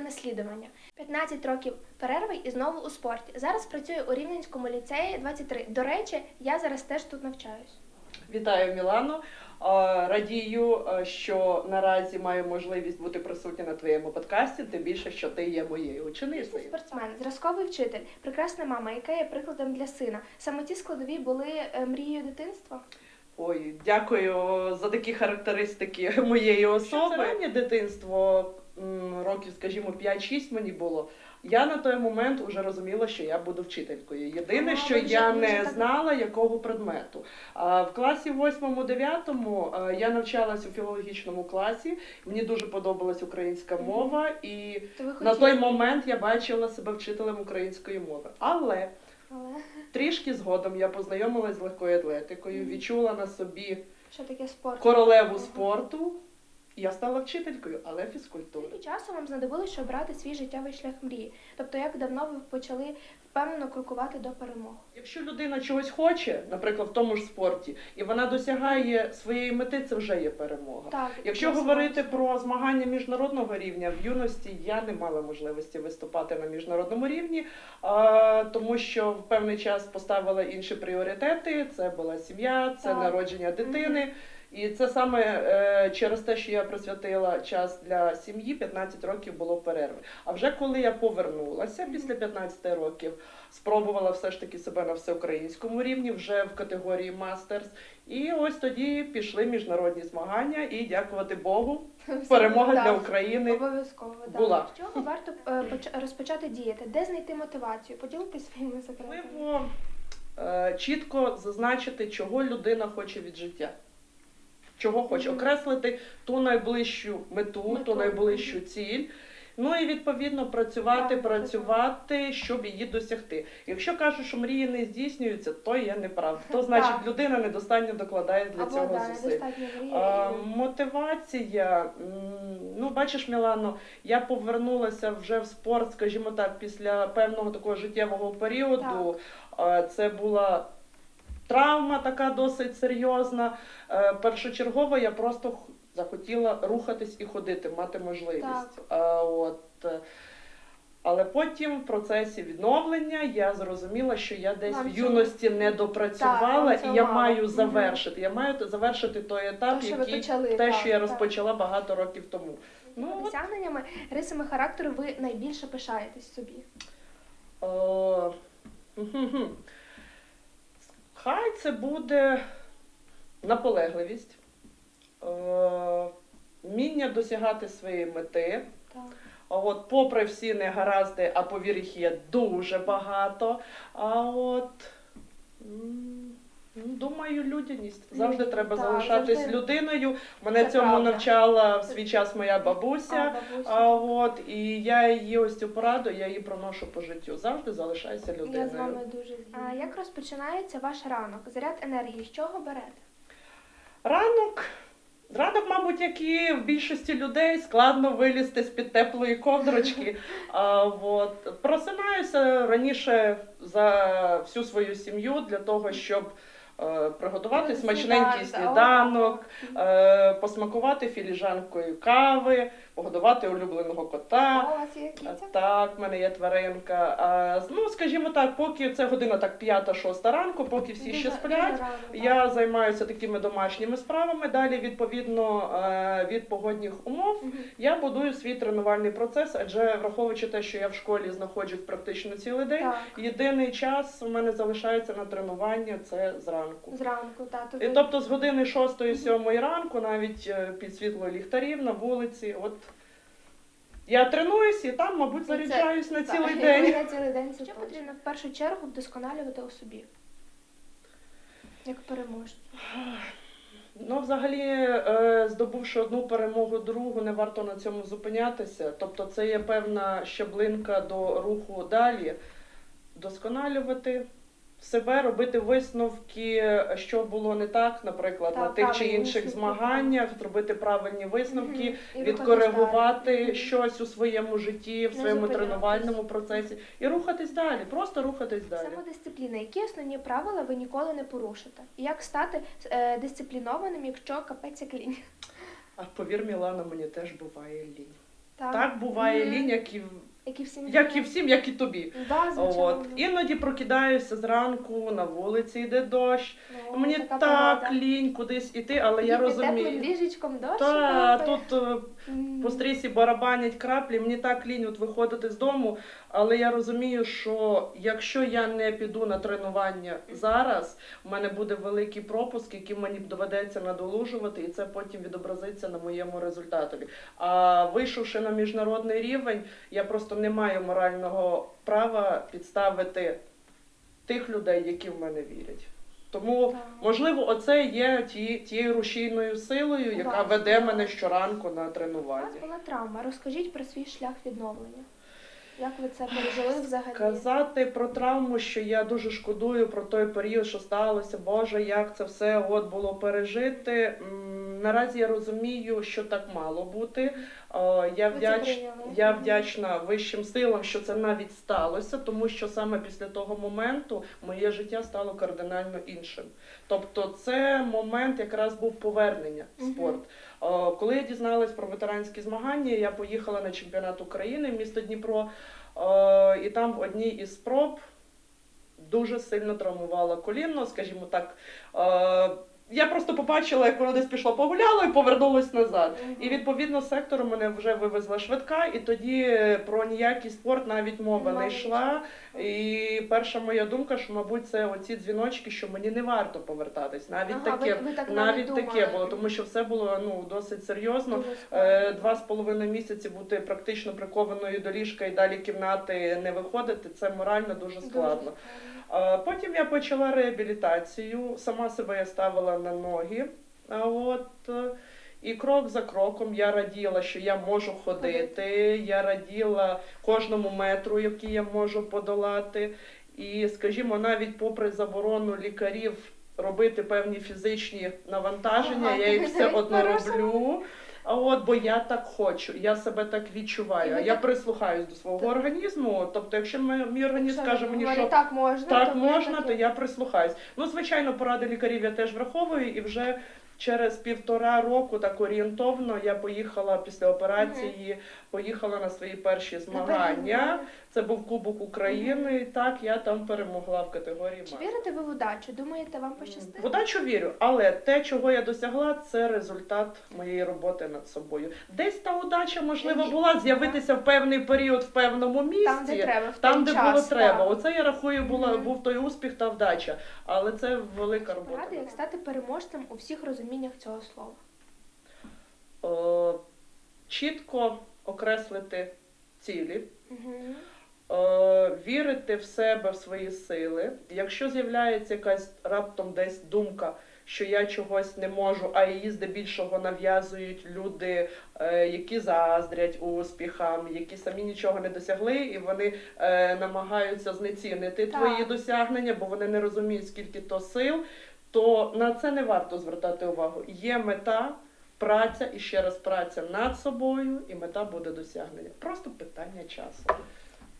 наслідування. 15 років перерви і знову у спорті. Зараз працюю у Рівненському ліцеї 23. До речі, я зараз теж тут навчаюсь. Вітаю Мілано. Радію, що наразі маю можливість бути присутня на твоєму подкасті, тим більше, що ти є моєю ученицею. спортсмен, зразковий вчитель, прекрасна мама, яка є прикладом для сина. Саме ці складові були е, мрією дитинства. Ой, дякую за такі характеристики моєї особи. Це раннє дитинство, років, скажімо, 5-6 мені було. Я на той момент вже розуміла, що я буду вчителькою. Єдине, А, що я не так- знала, якого предмету. А в класі 8-9 я навчалась у філологічному класі. Мені дуже подобалась українська мова, і То на хотіли, той момент я бачила себе вчителем української мови. Але але трішки згодом я познайомилась з легкою атлетикою, Мгм. відчула на собі що таке спорт? королеву спорту. Я стала вчителькою, але фізкультури. Скільки часу вам знадобилося, щоб обрати свій життєвий шлях мрії? Тобто, як давно ви почали впевнено крокувати до перемог? Якщо людина чогось хоче, наприклад, в тому ж спорті, і вона досягає своєї мети, це вже є перемога. Так, Якщо говорити про змагання міжнародного рівня, в юності я не мала можливості виступати на міжнародному рівні, тому що в певний час поставила інші пріоритети. Це була сім'я, це Так. народження дитини. І це саме е, через те, що я присвятила час для сім'ї, 15 років було перерви. А вже коли я повернулася після 15 років, спробувала все ж таки себе на всеукраїнському рівні, вже в категорії мастерс. І ось тоді пішли міжнародні змагання, і дякувати Богу, перемога для України. Обов'язково була. З чого варто е, поч- розпочати діяти? Де знайти мотивацію? Поділитись своїми секретами. Е, чітко зазначити, чого людина хоче від життя. Чого хоче, окреслити ту найближчу мету, Мету, ту найближчу ціль. Ну і відповідно працювати, працювати, щоб її досягти. Якщо кажуть, що мрії не здійснюються, то є неправда. То значить людина недостатньо докладає для Або цього да, зусиль. А, мотивація, ну бачиш, Мілано, я повернулася вже в спорт, скажімо так, після певного такого життєвого періоду. А, Це була травма така досить серйозна. Е, Першочергово я просто захотіла рухатись і ходити, мати можливість. А, От. е, Але потім в процесі відновлення я зрозуміла, що я десь Вам в юності не допрацювала, вам і я маю завершити. Я маю завершити той етап, ви який почали, те, так, що я так. розпочала багато років тому. Ну, досягненнями, рисами характеру ви найбільше пишаєтесь собі? О. Хай це буде наполегливість, е, вміння досягати своєї мети. Так. От, попри всі негаразди, а повір їх є дуже багато. А от думаю, людяність. Завжди треба так, залишатись завжди. людиною. Мене Це цьому правда. навчала в свій час моя бабуся. А, бабуся. А от і я її ось цю пораду, я її проношу по життю. Завжди залишайся Я з вами дуже. А як розпочинається ваш ранок? Заряд енергії, з чого берете? Ранок. Ранок, мабуть, як і в більшості людей, складно вилізти з під теплої ковдрочки. А, от. Просинаюся раніше за всю свою сім'ю для того, щоб приготувати смачненький Сніданок, е, посмакувати філіжанкою кави, погодувати улюбленого кота. о, У вас є кіця? Так, в мене є тваринка. А, ну, скажімо так, поки це година так п'ята-шоста ранку, поки всі ще сплять. Я займаюся такими домашніми справами. Далі, відповідно е, від погодних умов, я будую свій тренувальний процес, адже враховуючи те, що я в школі знаходжусь практично цілий день. Єдиний час у мене залишається на тренування це зранку. Зранку, так. І тобто з години 6-7 ранку, навіть е, під світло ліхтарів на вулиці, от я тренуюсь і там, мабуть, заряджаюсь на цілий і день. на цілий день це що потрібно в першу чергу вдосконалювати у собі? Як переможцю. Ну, взагалі, е, здобувши одну перемогу, другу, не варто на цьому зупинятися. Тобто, це є певна щаблинка до руху далі, досконалювати себе, робити висновки, що було не так, наприклад, Так, на тих чи правильні інших висновки. змаганнях, зробити правильні висновки, Мгм. І відкоригувати рухатись щось у своєму житті, в Не своєму зупинятись. тренувальному процесі і рухатись далі, просто рухатись далі. Самодисципліна. Які основні правила ви ніколи не порушите? І як стати е, дисциплінованим, якщо капець як лінь? А повір, Мілана, мені теж буває лінь. Так, Так буває лінь, як і, Як і всім. як і всім, як і тобі. Да, звичайно. От. Іноді прокидаюся зранку, на вулиці йде дощ. Ну, Мені така так погода. лінь кудись іти, але я Під теплим розумію. ліжечком дощ. Та тут е, по стрісі барабанять краплі, мені так лінь от виходити з дому, але я розумію, що якщо я не піду на тренування зараз, у мене буде великий пропуск, який мені доведеться надолужувати, і це потім відобразиться на моєму результатові. А вийшовши на міжнародний рівень, я просто не маю морального права підставити тих людей, які в мене вірять. Тому Можливо, оце є ті, тією рушійною силою, яка веде мене щоранку на У вас тренування. була травма. Розкажіть про свій шлях відновлення. Як ви це пережили взагалі? Казати про травму, що я дуже шкодую про той період, що сталося, Боже, як це все от було пережити. Наразі я розумію, що так мало бути. Е, Я, вдяч... я вдячна вищим силам, що це навіть сталося, тому що саме після того моменту моє життя стало кардинально іншим. Тобто, це момент якраз був повернення в спорт. Е, Коли я дізналась про ветеранські змагання, я поїхала на чемпіонат України в місто Дніпро, е, і там в одній із спроб дуже сильно травмувала коліно, скажімо так. Я просто побачила, як воно десь пішло погуляло і повернулось назад. І відповідно сектору мене вже вивезла швидка, і тоді про ніякий спорт навіть мова не йшла. І перша моя думка, що мабуть це оці дзвіночки, що мені не варто повертатись. Навіть Ага, таке, ви- ви так навіть таке було, тому що все було ну досить серйозно. Дуже Е. Два з половиною місяці бути практично прикованою до ліжка і далі кімнати не виходити. Це морально дуже Дуже складно. А Потім я почала реабілітацію, сама себе я ставила на ноги. От, е, і крок за кроком я раділа, що я можу ходити, я раділа кожному метру, який я можу подолати. І, скажімо, навіть попри заборону лікарів робити певні фізичні навантаження, Ага, я їх все одно роблю. А от, бо я так хочу, я себе так відчуваю. ви Я так- прислухаюсь до свого Так. організму. Тобто, якщо мій організм каже мені, що так можна, так то можна, то я прислухаюсь. Ну, звичайно, поради лікарів я теж враховую, і вже через півтора року, так орієнтовно, я поїхала після операції, поїхала на свої перші змагання. Це був Кубок України. І так я там перемогла в категорії Чи мастер. вірите ви в удачу? Думаєте, вам пощастило? В удачу вірю, але те, чого я досягла, це результат моєї роботи над собою. Десь та удача, можливо, була з'явитися в певний період в певному місці. Там, де треба, в Там, де час, було треба. так. Оце я рахую, була був той успіх та вдача. Але це велика робота. Поради, як стати переможцем у всіх розуміннях цього слова. Е, чітко окреслити цілі, Угу. вірити в себе, в свої сили. Якщо з'являється якась раптом десь думка, що я чогось не можу, а її здебільшого нав'язують люди, е, які заздрять успіхам, які самі нічого не досягли, і вони е, намагаються знецінити Так. твої досягнення, бо вони не розуміють, скільки то сил. То на це не варто звертати увагу. Є мета, праця і ще раз праця над собою, і мета буде досягнення. Просто питання часу.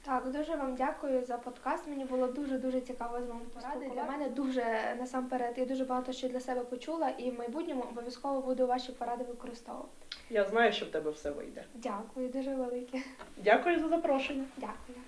Так, дуже вам дякую за подкаст. Мені було дуже дуже цікаво з вами поради. Для мене дуже насамперед я дуже багато що для себе почула, і в майбутньому обов'язково буду ваші поради використовувати. Я знаю, що в тебе все вийде. Дякую, дуже велике. Дякую за запрошення. Дякую.